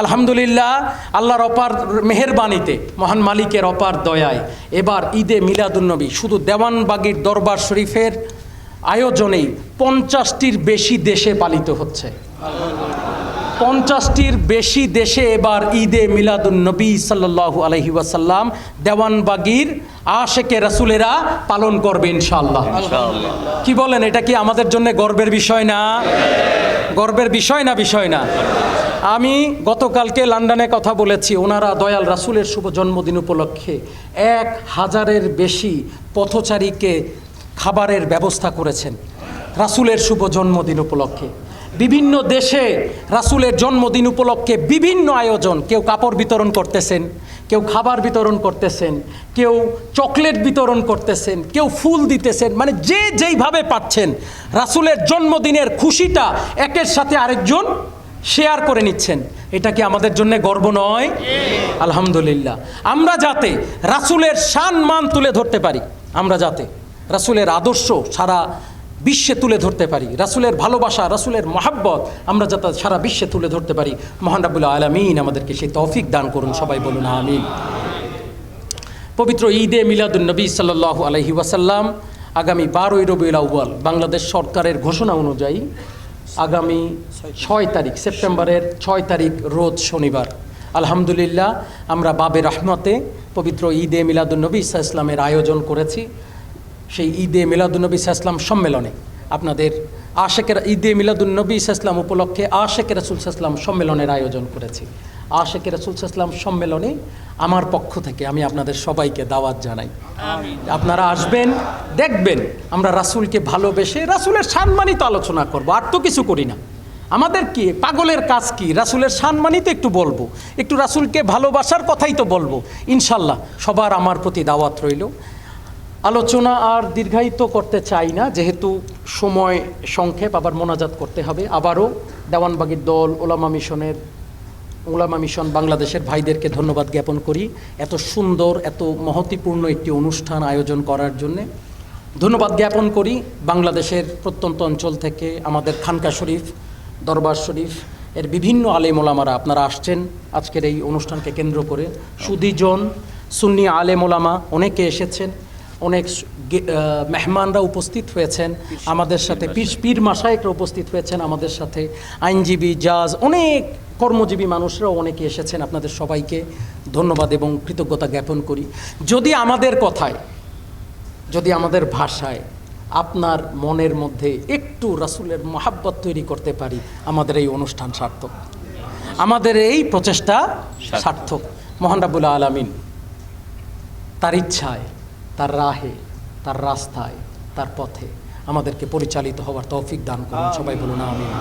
আলহামদুলিল্লাহ, আল্লাহর অপার মেহেরবানিতে, মহান মালিকের অপার দয়ায়, এবার ঈদে মিলাদুন্নবী শুধু দেওয়ানবাগির দরবার শরীফের আয়োজনেই পঞ্চাশটির বেশি দেশে পালিত হচ্ছে। পঞ্চাশটির বেশি দেশে এবার ঈদে মিলাদুন নবী সাল্লাল্লাহু আলহি ওয়াসাল্লাম দেওয়ানবাগির আশেকে রাসুলেরা পালন করবে ইনশাল্লাহ কি বলেন এটা কি আমাদের জন্য গর্বের বিষয় না? গর্বের বিষয় না বিষয় না? আমি গতকালকে লন্ডনে কথা বলেছি ওনারা দয়াল রাসুলের শুভ জন্মদিন উপলক্ষে এক হাজারের বেশি পথচারীকে খাবারের ব্যবস্থা করেছেন রাসুলের শুভ জন্মদিন উপলক্ষে। বিভিন্ন দেশে রাসুলের জন্মদিন উপলক্ষে বিভিন্ন আয়োজন। কেউ কাপড় বিতরণ করতেছেন, কেউ খাবার বিতরণ করতেছেন, কেউ চকলেট বিতরণ করতেছেন, কেউ ফুল দিতেছেন মানে যে যেইভাবে পাচ্ছেন, রাসুলের জন্মদিনের খুশিটা একের সাথে আরেকজন শেয়ার করে নিচ্ছেন। এটা কি আমাদের জন্য গর্ব নয়? আলহামদুলিল্লাহ। আমরা যাতে রাসুলের শান মান তুলে ধরতে পারি, আমরা যাতে রাসুলের আদর্শ সারা বিশ্বে তুলে ধরতে পারি। রাসুলের ভালোবাসা, রাসুলের মহাব্বত, আমরা যাতে সারা বিশ্বে তুলে ধরতে পারি। মহান রাবুল্লাহ আলমিন আমাদেরকে সেই তৌফিক দান করুন, সবাই বলুন আমিন। পবিত্র ঈদে মিলাদুন্নবী সাল্লাহ আলহি ওয়াসাল্লাম আগামী বারোই রবিউল আউ্বাল বাংলাদেশ সরকারের ঘোষণা অনুযায়ী আগামী ছয় তারিখ, সেপ্টেম্বরের ছয় তারিখ, রোজ শনিবার। আলহামদুলিল্লাহ, আমরা বাবে রহমতে পবিত্র ঈদে মিলাদুন্নবী ইসলামের আয়োজন করেছি। সেই ঈদে মিলাদুন্নবী ইসলাম সম্মেলনে আপনাদের আশেকের ঈদে মিলাদুন্নবী ইসলাম উপলক্ষে আশেকের রসুল ইসলাম সম্মেলনের আয়োজন করেছি। আশেকের রসুল ইসলাম সম্মেলনে আমার পক্ষ থেকে আমি আপনাদের সবাইকে দাওয়াত জানাই। আপনারা আসবেন দেখবেন আমরা রাসুলকে ভালোবেসে রাসুলের সম্মানিত আলোচনা করব আর তো কিছু করি না। আমাদের কি পাগলের কাজ কি? রাসুলের সম্মানিত একটু বলব। একটু রাসুলকে ভালোবাসার কথাই তো বলব। ইনশাল্লাহ সবার আমার প্রতি দাওয়াত রইল। আলোচনা আর দীর্ঘায়িত করতে চাই না, যেহেতু সময় সংক্ষেপ, আবার মোনাজাত করতে হবে। আবারও দেওয়ানবাগির দল, ওলামা মিশনের, ওলামা মিশন বাংলাদেশের ভাইদেরকে ধন্যবাদ জ্ঞাপন করি এত সুন্দর, এত মহতিপূর্ণ একটি অনুষ্ঠান আয়োজন করার জন্যে। ধন্যবাদ জ্ঞাপন করি বাংলাদেশের প্রত্যন্ত অঞ্চল থেকে আমাদের খানকা শরীফ, দরবার শরীফ, এর বিভিন্ন আলেম ওলামারা আপনারা আসছেন আজকের এই অনুষ্ঠানকে কেন্দ্র করে। সুদীজন সুন্নি আলেম ওলামা অনেকে এসেছেন। অনেক মেহমানরা উপস্থিত হয়েছেন আমাদের সাথে। পীর পীর মাসায়করা উপস্থিত হয়েছেন আমাদের সাথে। আইনজীবী জাজ অনেক কর্মজীবী মানুষরাও অনেকে এসেছেন। আপনাদের সবাইকে ধন্যবাদ এবং কৃতজ্ঞতা জ্ঞাপন করি। যদি আমাদের কথায় যদি আমাদের ভাষায় আপনার মনের মধ্যে একটু রাসুলের মহাব্বত তৈরি করতে পারি আমাদের এই অনুষ্ঠান সার্থক। আমাদের এই প্রচেষ্টা সার্থক। মহান রাবুল আলমিন তার ইচ্ছায় তার রাহে, তার রাস্তায়, তার পথে আমাদেরকে পরিচালিত হওয়ার তৌফিক দান করুন। সবাই বলুন, আমিন।